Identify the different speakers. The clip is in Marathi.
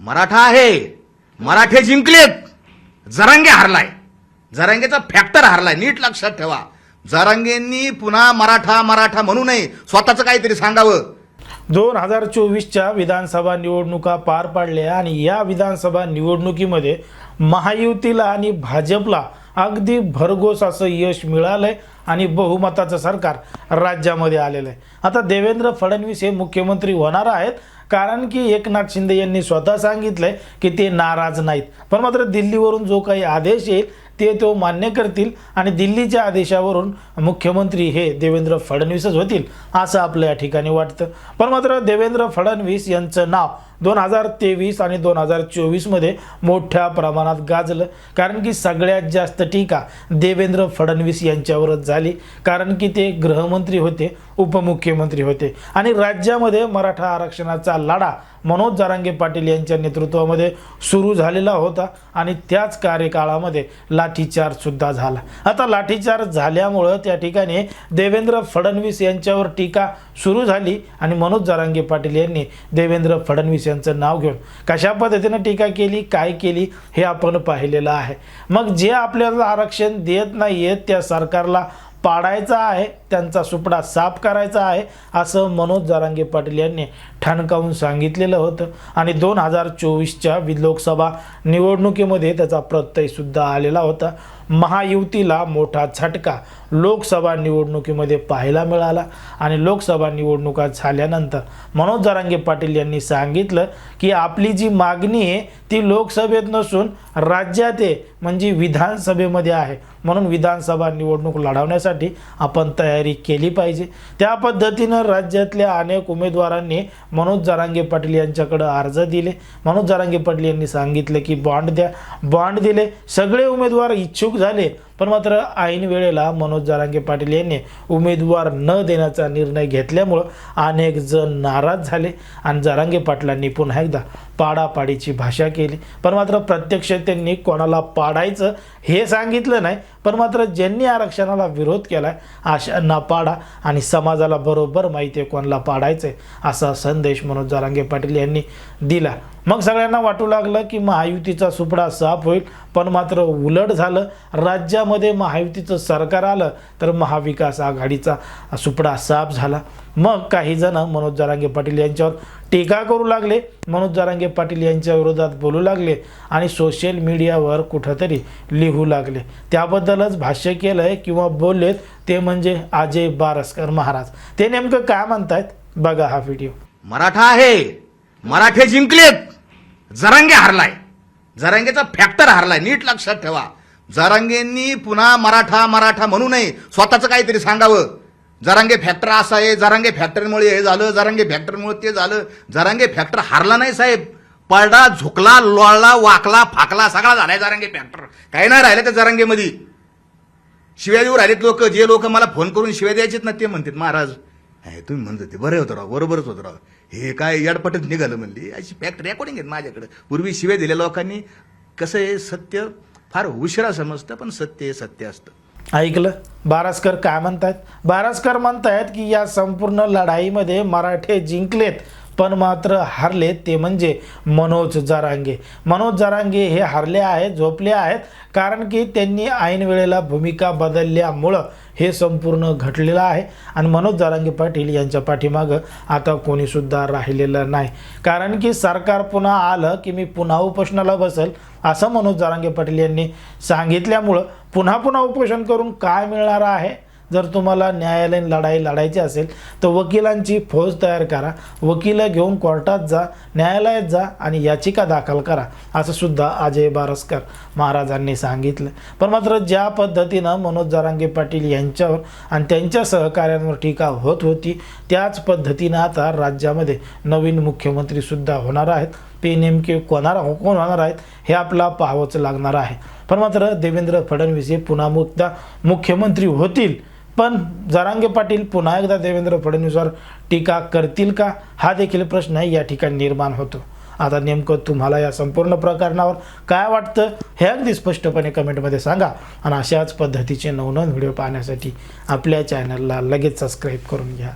Speaker 1: मराठा आहे. मराठे जिंकलेत. जरांगे हारलाय. जरांगेचा फॅक्टर हारलाय. नीट लक्षात ठेवा. जरांगेंनी पुन्हा मराठा मराठा म्हणू नये. स्वतःचं काहीतरी सांगावं.
Speaker 2: दोन हजार चोवीसच्या विधानसभा निवडणुका पार पाडल्या आणि या विधानसभा निवडणुकीमध्ये महायुतीला आणि भाजपला अगदी भरघोस असं यश मिळालं आहे आणि बहुमताचं सरकार राज्यामध्ये आलेलं आहे आता देवेंद्र फडणवीस हे मुख्यमंत्री होणार आहेत कारण की एकनाथ शिंदे यांनी स्वतः सांगितलंय की ते नाराज नाहीत. पण मात्र दिल्लीवरून जो काही आदेश येईल ते तो मान्य करतील आणि दिल्लीच्या आदेशावरून मुख्यमंत्री हे देवेंद्र फडणवीसच होतील असं आपल्या या ठिकाणी वाटतं. पण मात्र देवेंद्र फडणवीस यांचं नाव दोन हजार तेवीस आणि दोन हजार चोवीसमध्ये मोठ्या प्रमाणात गाजलं. कारण की सगळ्यात जास्त टीका देवेंद्र फडणवीस यांच्यावरच झाली. कारण की ते गृहमंत्री होते उपमुख्यमंत्री होते. आणि राज्यामध्ये मराठा आरक्षणाचा लढा मनोज जरांगे पाटील यांच्या नेतृत्वामध्ये सुरू झालेला होता आणि त्याच कार्यकाळामध्ये लाठीचार्जसुद्धा झाला. आता लाठीचार्ज झाल्यामुळं त्या ठिकाणी देवेंद्र फडणवीस यांच्यावर टीका सुरू झाली आणि मनोज जरांगे पाटील यांनी देवेंद्र फडणवीस यांचं नाव घेऊन कशा पद्धतीनं टीका केली काय केली हे आपण पाहिलेलं आहे. मग जे आपल्याला आरक्षण देत नाही आहेत त्या सरकारला पाडायचा आहे त्यांचा सुपडा साफ करायचा आहे असं मनोज जारांगे पाटील यांनी ठणकावून सांगितलेलं होतं. आणि दोन हजार चोवीसच्या लोकसभा निवडणुकीमध्ये त्याचा प्रत्ययसुद्धा आलेला होता. महायुतीला मोठा झटका लोकसभा निवडणुकीमध्ये पाहायला मिळाला. आणि लोकसभा निवडणुका झाल्यानंतर मनोज जारांगे पाटील यांनी सांगितलं की आपली जी मागणी आहे ती लोकसभेत नसून राज्यात आहे म्हणजे विधानसभेमध्ये आहे. म्हणून विधानसभा निवडणूक लढवण्यासाठी आपण तयारी केली पाहिजे. त्या पद्धतीनं राज्यातल्या अनेक उमेदवारांनी मनोज जरांगे पाटील यांच्याकडं अर्ज दिले. मनोज जरांगे पाटील यांनी सांगितलं की बॉन्ड द्या. बॉन्ड दिले. सगळे उमेदवार इच्छुक झाले. पण मात्र ऐन वेळेला मनोज जारांगे पाटील यांनी उमेदवार न देण्याचा निर्णय घेतल्यामुळं अनेक जण नाराज झाले आणि जारांगे पाटलांनी पुन्हा एकदा पाडापाडीची भाषा केली. पण मात्र प्रत्यक्ष त्यांनी कोणाला पाडायचं हे सांगितलं नाही पण मात्र ज्यांनी आरक्षणाला विरोध केला आहे अशांना पाडा आणि समाजाला बरोबर माहिती आहे कोणाला पाडायचं आहे असा संदेश मनोज जारांगे पाटील यांनी दिला. मग सगळ्यांना वाटू लागलं की महायुतीचा सुपडा साफ होईल पण मात्र उलट झालं. राज्यामध्ये महायुतीचं सरकार आलं तर महाविकास आघाडीचा सुपडा साफ झाला. मग काही जण मनोज जारांगे पाटील यांच्यावर टीका करू लागले. मनोज जारांगे पाटील यांच्या विरोधात बोलू लागले आणि सोशल मीडियावर कुठंतरी लिहू लागले. त्याबद्दलच भाष्य केलं आहे किंवा बोललेत ते म्हणजे अजय बारसकर महाराज. ते नेमकं काय म्हणतायत? बघा हा व्हिडिओ.
Speaker 1: मराठा आहे. मराठे जिंकलेत. जरांगे हारलाय. जरांगेचा फॅक्टर हारलाय. नीट लक्षात ठेवा. जारांगेंनी पुन्हा मराठा मराठा म्हणू नये. स्वतःचं काहीतरी सांगावं. जरांगे फॅक्टर असा आहे जरांगे फॅक्टरीमुळे हे झालं जरांगे फॅक्टरमुळे ते झालं. जरांगे फॅक्टर हारला नाही साहेब. पळडा झुकला लोळला वाकला फाकला सगळा झालाय जरांगे फॅक्टर काही नाही राहिलं त्या जरांगेमध्ये. शिव्या देऊ राहिलेत लोक. जे लोक मला फोन करून शिव्या द्यायचेत ना ते म्हणतात महाराज हे तुम्ही म्हणत होते बरं होतं राव बरोबरच होतं राव. हे काय याडपटच निघालं म्हणली. अशी फॅक्टरी रेकॉर्डिंग आहेत माझ्याकडे. पूर्वी शिव्या दिल्या लोकांनी. कसं आहे सत्य? फार उशिरा समजतं पण सत्य हे सत्य असतं.
Speaker 2: ऐकलं? बारासकर काय म्हणतायत? बारासकर म्हणतायत की या संपूर्ण लढाईमध्ये मराठे जिंकलेत. पण मात्र हारले ते म्हणजे मनोज जारांगे. मनोज जारांगे हे हारले आहेत झोपले आहेत कारण की त्यांनी ऐन वेळेला भूमिका बदलल्यामुळं हे संपूर्ण घडलेलं आहे. आणि मनोज जारांगे पाटील यांच्या पाठीमागं आता कोणीसुद्धा राहिलेलं नाही. कारण की सरकार पुन्हा आलं की मी पुन्हा उपोषणाला बसेल असं मनोज जारांगे पाटील यांनी सांगितल्यामुळं पुन्हा पुन्हा उपोषण करून काय मिळणार आहे? जर तुम्हाला न्यायालयीन लढाई लढायची असेल तर वकिलांची फौज तयार करा. वकील घेऊन कोर्टात जा न्यायालयात जा आणि याचिका दाखल करा असं सुद्धा अजय बारसकर महाराजांनी सांगितलं. पण मात्र ज्या पद्धतीनं मनोज जरांगे पाटील यांच्यावर आणि त्यांच्या सहकाऱ्यांवर टीका होत होती त्याच पद्धतीनं आता राज्यामध्ये नवीन मुख्यमंत्रीसुद्धा होणार आहेत. ते नेमके कोणाला कोण होणार आहेत हे आपला पाहावंच लागणार आहे. पण मात्र देवेंद्र फडणवीस हे पुन्हा मुक्ता मुख्यमंत्री होतील पण जरांगे पाटील पुन्हा एकदा देवेंद्र फडणवीसवर टीका करतील का? हा देखील प्रश्न या ठिकाणी निर्माण होतो. आता नेमकं तुम्हाला या संपूर्ण प्रकरणावर काय वाटतं हे अगदी स्पष्टपणे कमेंटमध्ये सांगा. आणि अशाच पद्धतीचे नवनवीन व्हिडिओ पाहण्यासाठी आपल्या चॅनलला लगेच सबस्क्राईब करून घ्या.